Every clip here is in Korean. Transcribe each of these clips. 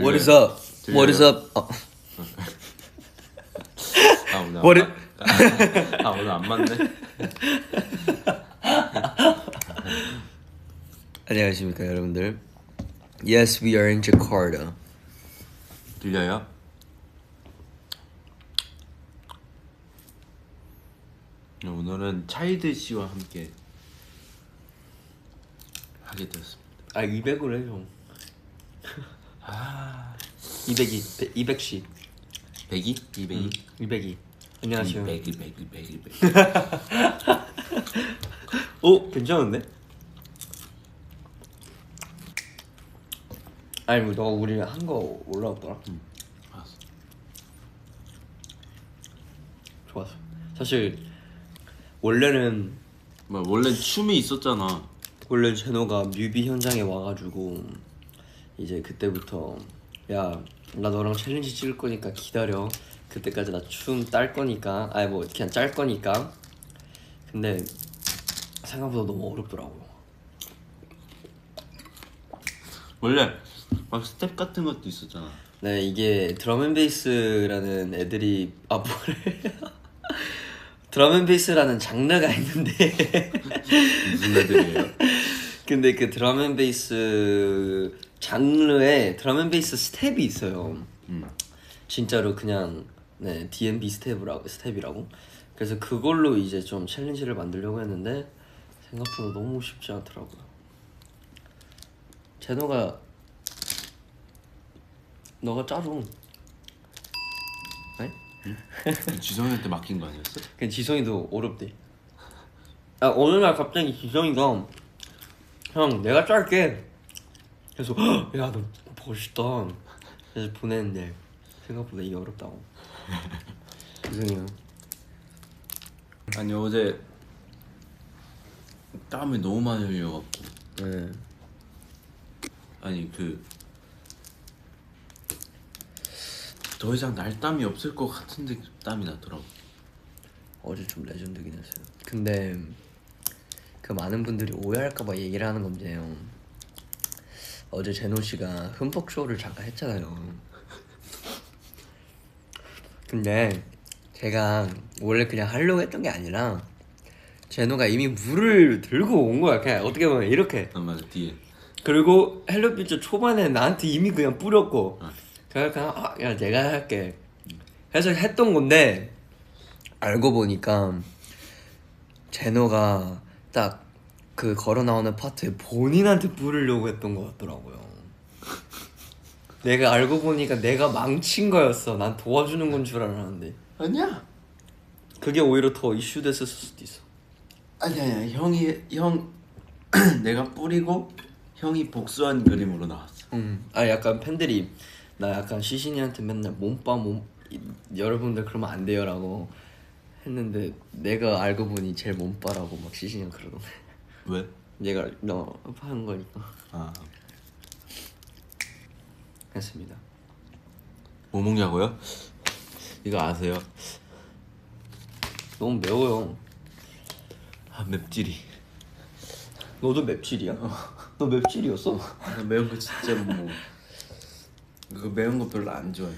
What is up? What is up? 어, 아 오늘 What 안 맞- 아 오늘 안 맞네. 안녕하십니까 여러분들. Yes, we are in Jakarta. 들려요? 네, 오늘은 차이드 씨와 함께 하게 되었습니다. 아 200으로 해 형. 아 200이 200시. 100이? 200이? 200이. 안녕하세요. 100이 100이 100이 100이. 오 괜찮은데? 아니 뭐 너가 우리 한 거 올라왔더라. 알았어. 좋았어. 사실 원래는 뭐 원래 춤이 있었잖아. 원래 제노가 뮤비 현장에 와가지고 이제 그때부터 야 나 너랑 챌린지 찍을 거니까 기다려. 그때까지 나 춤 딸 거니까 아니 뭐 그냥 짤 거니까. 근데 생각보다 너무 어렵더라고. 원래 막 스텝 같은 것도 있었잖아. 네 이게 드럼앤베이스라는 애들이 아 뭐래? 드럼앤베이스라는 장르가 있는데. 무슨 애들이에요? 근데 그 드럼앤베이스 장르에 드럼앤베이스 스텝이 있어요. 음. 진짜로 그냥 네 D&B 스텝이라고 스텝이라고. 그래서 그걸로 이제 좀 챌린지를 만들려고 했는데 생각보다 너무 쉽지 않더라고요. 제노가 너가 짜줘. 아니? 지성이한테 맡긴 거 아니었어? 그 지성이도 어렵대. 아 어느 날 갑자기 지성이가 형 내가 짤게. 그래서 야 너 멋있다. 그래서 보냈는데 생각보다 이게 어렵다고. 죄송해요. 아니 어제 땀을 너무 많이 흘려갖고 네. 아니 그 더 이상 날 땀이 없을 것 같은데 땀이 나더라고. 어제 좀 레전드긴 했어요. 근데 그 많은 분들이 오해할까봐 얘기를 하는 건데요. 어제 제노 씨가 흠뻑 쇼를 잠깐 했잖아요. 근데 제가 원래 그냥 하려고 했던 게 아니라 제노가 이미 물을 들고 온 거야. 그냥 어떻게 보면 이렇게. 아 맞아 뒤에. 그리고 헬로피처 초반에 나한테 이미 그냥 뿌렸고 어. 그래서 그냥 아, 야 내가 할게 해서 했던 건데 알고 보니까 제노가 딱 그 걸어 나오는 파트에 본인한테 뿌리려고 했던 것 같더라고요. 내가 알고 보니까 내가 망친 거였어. 난 도와주는 건 줄 알았는데 아니야. 그게 오히려 더 이슈 됐을 수도 있어. 아니 아니야 형이 형 내가 뿌리고 형이 복수한 그림으로 나왔어. 음. 아 약간 팬들이 나 약간 시신이한테 맨날 몸빠 몸 이- 여러분들 그러면 안 돼요라고 했는데 내가 알고 보니 제일 몸빠라고 막 시신이 그러던데 왜? 얘가 너 하는 거니까 아. 했습니다. 뭐 먹냐고요? 이거 아세요? 너무 매워요. 아 맵찔이. 너도 맵찔이야? 너 맵찔이었어? 나 매운 거 진짜 못 먹어. 그거 매운 거 별로 안 좋아해.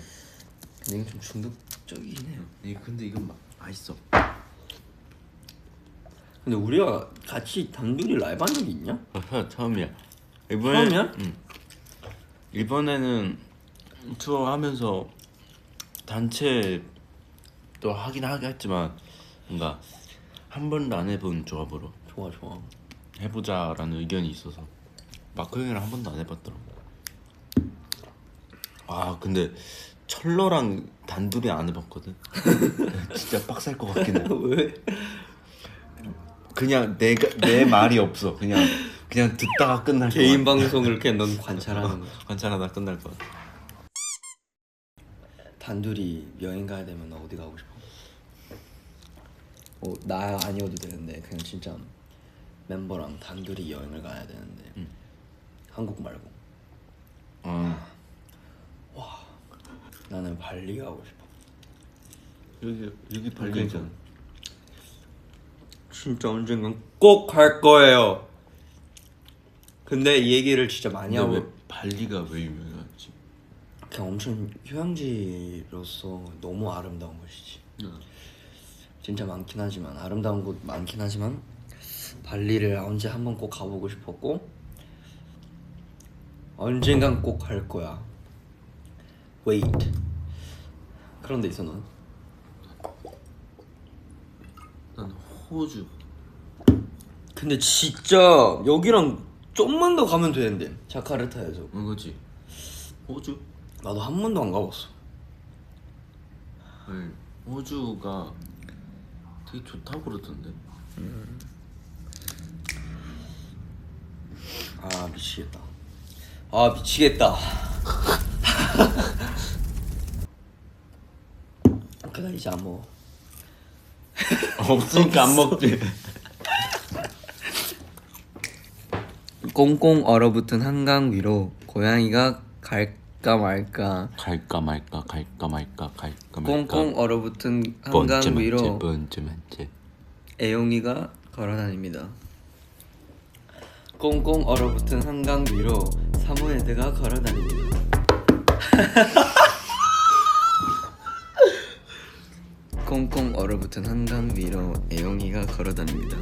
근데 좀 중독적이긴 해요. 이 근데 이건 막 맛있어. 근데 우리가 같이 단둘이 라이브 한 적이 있냐? 아, 처음이야. 이번에 처음이야? 응. 이번에는 투어 하면서 단체 또 하긴 하겠지만 뭔가 한 번도 안 해본 조합으로 좋아 좋아. 해보자라는 의견이 있어서 마크 형이랑 한 번도 안 해봤더라고. 아 근데 철러랑 단둘이 안 해봤거든. 진짜 빡셀 것 같긴 해. 왜? 그냥 내가 내 말이 없어. 그냥 그냥 듣다가 끝날 것 개인. 방송을 그냥 넌 관찰하는 거야. 관찰하다 끝날 것 같아. 단둘이 여행 가야 되면 너 어디 가고 싶어? 어, 나 아니어도 되는데 그냥 진짜 멤버랑 단둘이 여행을 가야 되는데 음. 한국 말고 어. 나는 발리 가고 싶어. 여기 여기 발리잖아. 진짜 언젠간 꼭 갈 거예요. 근데 이 얘기를 진짜 많이 근데 하고 왜 발리가 왜 유명하지? 그냥 엄청 휴양지로서 너무 아름다운 곳이지. 응. 진짜 많긴 하지만 아름다운 곳 많긴 하지만 발리를 언제 한번 꼭 가보고 싶었고 언젠간 꼭 갈 거야. Wait. 그런 데 있어 넌? 난 호주. 근데 진짜 여기랑 좀만 더 가면 되는데 자카르타에서 응 그지. 호주. 나도 한 번도 안 가봤어. 네. 호주가 되게 좋다고 그러던데. 아 미치겠다. 아 미치겠다. 그날 이제 안 먹어. 없으니까 안 먹지. 꽁꽁 얼어붙은 한강 위로 고양이가 갈까 말까. 갈까 말까 갈까 말까 갈까 말까. 꽁꽁 얼어붙은 번째 한강 위로 번째 만째. 애용이가 걸어다닙니다. 꽁꽁 얼어붙은 한강 위로 사모예드가 걸어다닙니다. 꽁꽁 얼어붙은 한강 위로 애용이가 걸어다닙니다.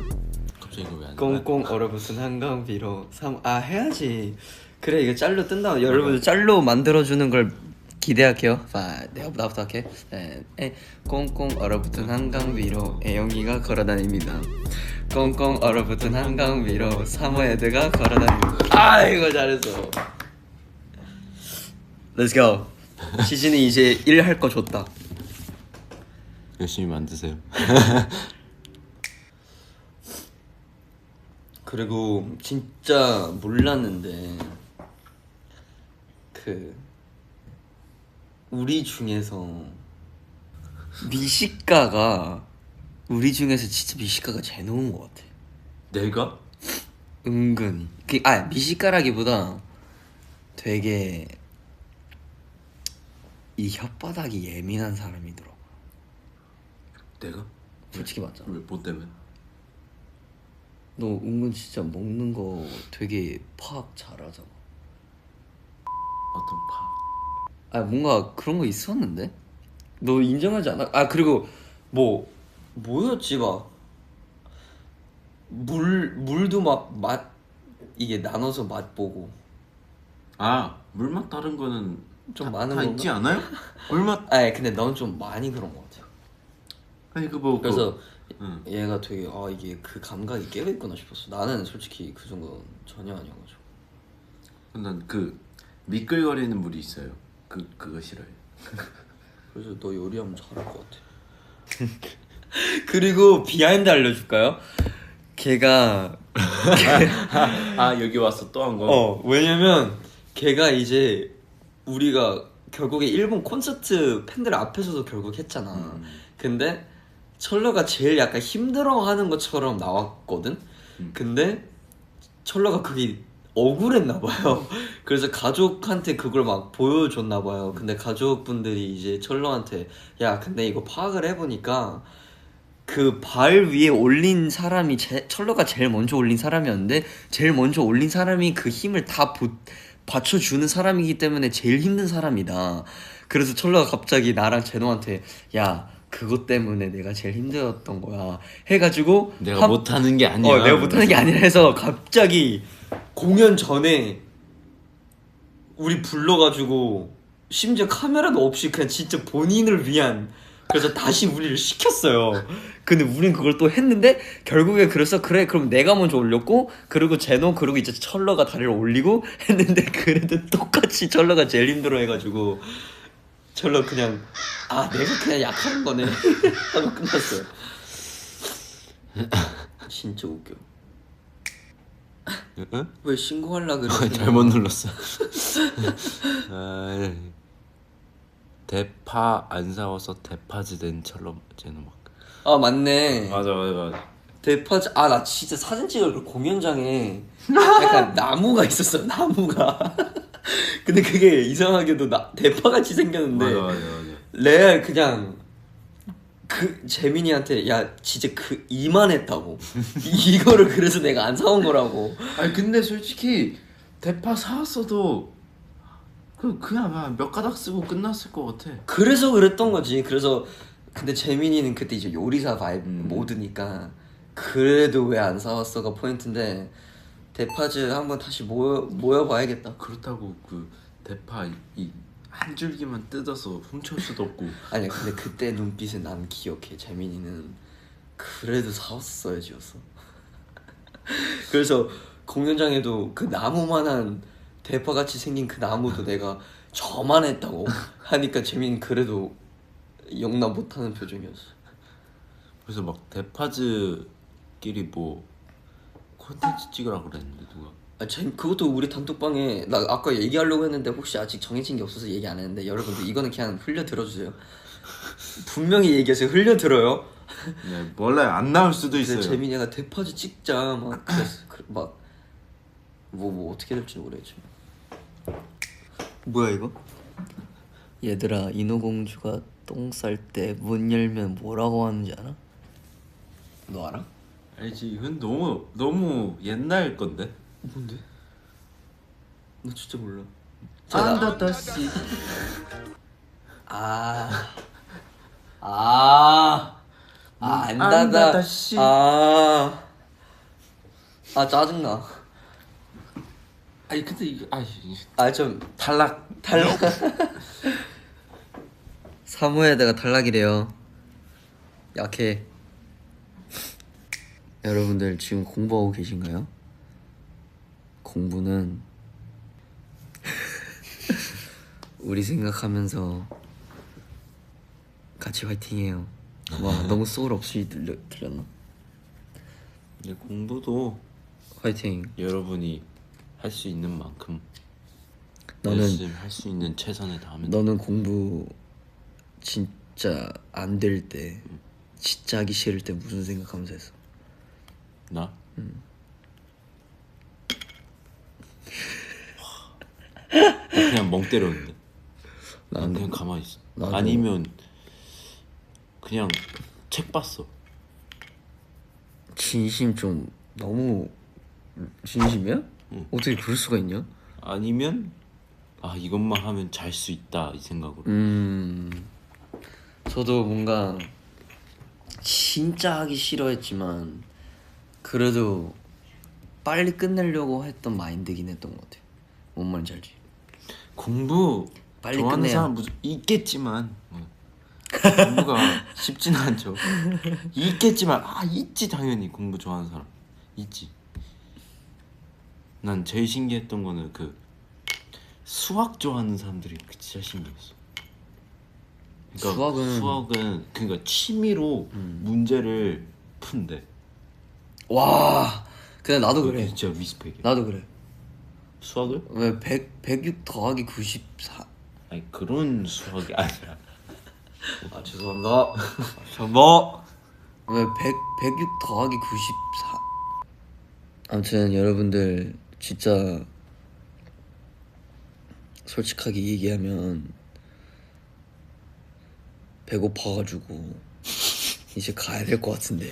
갑자기 이거 왜안 꽁꽁 얼어붙은 한강 위로 삼 아 해야지. 그래 이거 짤로 뜬다. 여러분들 짤로 만들어주는 걸 기대할게요. 자, 내가 나부터 할게. 네, 에, 꽁꽁 얼어붙은 한강 위로 애용이가 걸어다닙니다. 꽁꽁 얼어붙은 한강 위로 사모예드가 걸어다닙니다. 아 이거 잘했어. Let's go. 시즌이 이제 1할거 줬다. 열심히 만드세요. 그리고 진짜 몰랐는데 그 우리 중에서 미식가가 우리 중에서 진짜 미식가가 제일 좋은 것 같아. 내가? 은근히. 그, 아 미식가라기보다 되게 이 혓바닥이 예민한 사람이더라. 내가? 솔직히 맞잖아. 왜 뭐 때문에? 너 은근 진짜 먹는 거 되게 파악 잘하잖아. 어떤 파? 아 뭔가 그런 거 있었는데 너 인정하지 않아? 아 그리고 뭐 뭐였지 막 물 물도 막 맛 이게 나눠서 맛 보고 아 물맛 다른 거는 좀 다, 많은 다 건가? 있지 않아요? 물맛 아 근데 넌 좀 많이 그런 것 같아. 아니 그뭐 그래서 응. 얘가 되게 아 이게 그 감각이 깨어 있구나 싶었어. 나는 솔직히 그 정도 전혀 아니어가지고. 난그 미끌거리는 물이 있어요. 그 그거 싫어요. 그래서 너 요리하면 잘할 것 같아. 그리고 비하인드 알려줄까요? 걔가 아 여기 와서 또 한 거. 어 왜냐면 걔가 이제 우리가 결국에 일본 콘서트 팬들 앞에서도 결국 했잖아. 음. 근데 철러가 제일 약간 힘들어하는 것처럼 나왔거든. 음. 근데 철러가 그게 억울했나 봐요. 그래서 가족한테 그걸 막 보여줬나 봐요. 근데 가족분들이 이제 철러한테 야 근데 이거 파악을 해보니까 그 발 위에 올린 사람이 제, 철러가 제일 먼저 올린 사람이었는데 제일 먼저 올린 사람이 그 힘을 다 보, 받쳐주는 사람이기 때문에 제일 힘든 사람이다. 그래서 철러가 갑자기 나랑 제노한테 야 그것 때문에 내가 제일 힘들었던 거야 해가지고 내가 한- 못하는 게 아니야. 어, 내가 못하는 게 아니라 해서 갑자기 공연 전에 우리 불러가지고 심지어 카메라도 없이 그냥 진짜 본인을 위한 그래서 다시 우리를 시켰어요. 근데 우린 그걸 또 했는데 결국에 그래서 그래 그럼 내가 먼저 올렸고 그리고 제노 그리고 이제 철러가 다리를 올리고 했는데 그래도 똑같이 철러가 제일 힘들어 해가지고 철러 그냥 아 내가 그냥 약한 거네 하고 끝났어요. 진짜 웃겨. 응? 왜 신고하려 그래? 잘못 눌렀어. 아, 대파 안 사와서 대파즈 된 철럼 쟤는 막. 아 맞네. 맞아 맞아 맞아. 대파즈 아나 진짜 사진 찍을 그 공연장에 약간 나무가 있었어 나무가. 근데 그게 이상하게도 나 대파 같이 생겼는데 맞아 맞아 맞아. 레알 그냥 그 재민이한테 야 진짜 그 이만했다고 이거를 그래서 내가 안 사온 거라고. 아니 근데 솔직히 대파 사왔어도 그 그냥 막몇 가닥 쓰고 끝났을 것 같아. 그래서 그랬던 거지. 그래서 근데 재민이는 그때 이제 요리사 바이브 음. 모드니까 그래도 왜 안 사왔어가 포인트인데 대파즈 한번 다시 모여 모여봐야겠다. 그렇다고 그 대파 이 한 줄기만 뜯어서 훔칠 수도 없고. 아니 근데 그때 눈빛은 난 기억해. 재민이는 그래도 사왔어야지였어. 그래서 공연장에도 그 나무만한 대파 같이 생긴 그 나무도 내가 저만 했다고 하니까 재민이 그래도 용납 못하는 표정이었어. 그래서 막 대파즈끼리 뭐 콘텐츠 찍으라 그랬는데 누가? 아, 재, 그것도 우리 단톡방에 나 아까 얘기하려고 했는데 혹시 아직 정해진 게 없어서 얘기 안 했는데 여러분들 이거는 그냥 흘려 들어주세요. 분명히 얘기해서 흘려 들어요. 네, 원래 안 나올 수도 있어요. 재민이가 대파지 찍자 막 그랬어. 그, 막뭐 뭐 어떻게 될지 모르겠지만. 뭐야 이거? 얘들아 인어공주가 똥 쌀 때 문 열면 뭐라고 하는지 알아? 너 알아? 알지? 이건 너무 너무 옛날 건데. 뭔데? 나 진짜 몰라. 안다다시. 아. 아. 아, 안다다. 안다다, 씨. 아. 아, 짜증나. 아니 근데 이거 아이 아, 좀 탈락. 탈락. 사무에다가 탈락이래요. 약해. 여러분들 지금 공부하고 계신가요? 공부는 우리 생각하면서 같이 화이팅해요. 와 너무 소울 없이 들려, 들렸나? 이제 공부도 화이팅. 여러분이 할 수 있는 만큼 너는 열심히 할수 있는 최선을 다하면 돼. 너는 공부 진짜 안 될 때, 진짜 하기 싫을 때 무슨 생각하면서 했어? 나? 나 그냥 멍 때렸는데. 난 그냥 가만히 있어. 나도- 아니면 그냥 책 봤어. 진심 좀 너무 진심이야? 응. 어떻게 그럴 수가 있냐? 아니면 아 이것만 하면 잘 수 있다 이 생각으로. 음, 저도 뭔가 진짜 하기 싫어했지만 그래도 빨리 끝내려고 했던 마인드긴 했던 것 같아요. 뭔 말인지 알지? 공부 빨리 좋아하는 끝내야. 사람 무조 있겠지만 어. 공부가 쉽지는 않죠. 있겠지만 아 있지 당연히 공부 좋아하는 사람 있지. 난 제일 신기했던 거는 그 수학 좋아하는 사람들이 그 진짜 신기했어. 그러니까 수학은- 수학은 그러니까 취미로 문제를 푼대. 와, 근데 나도 그래. 진짜 리스펙이야. 나도 그래. 수학을? 왜 100, 106 더하기 94? 아니 그런 수학이 아니라 아 죄송합니다. 죄송합니다. 왜 100, 106 더하기 94? 아무튼 여러분들 진짜 솔직하게 얘기하면 배고파가지고 이제 가야 될 것 같은데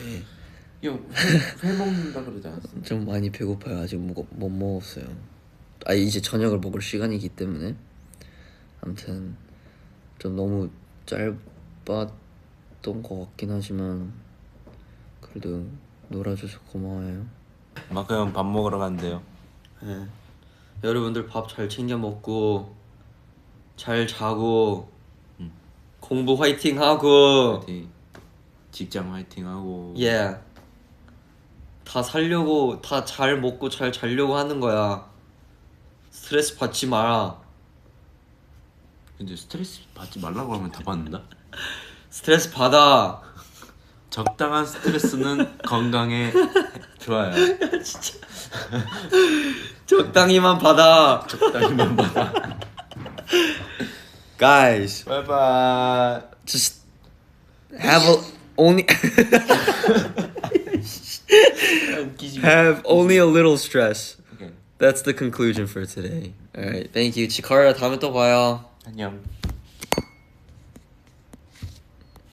야회 먹는다 그러지 않았어? 좀 많이 배고파요 아직 못, 못 먹었어요 아 이제 저녁을 먹을 시간이기 때문에 아무튼 좀 너무 짧았던 것 같긴 하지만 그래도 놀아줘서 고마워요 마크 형 밥 먹으러 간대요. 네. 여러분들 밥 잘 챙겨 먹고 잘 자고 음. 공부 화이팅 하고 파이팅. 직장 화이팅 하고. 예. 다 살려고 다 잘 먹고 잘 자려고 하는 거야. 스트레스 받지 마라. 근데 스트레스 받지 말라고 하면 다 받는다. 스트레스 받아. 적당한 스트레스는 건강에 좋아요. 적당히만 받아. 적당히만 받아. Guys, 바이바이. just have a, only have only a little stress. 오케이. That's the conclusion for today. All right, thank you. 치카라 다음에 또 봐요. 안녕.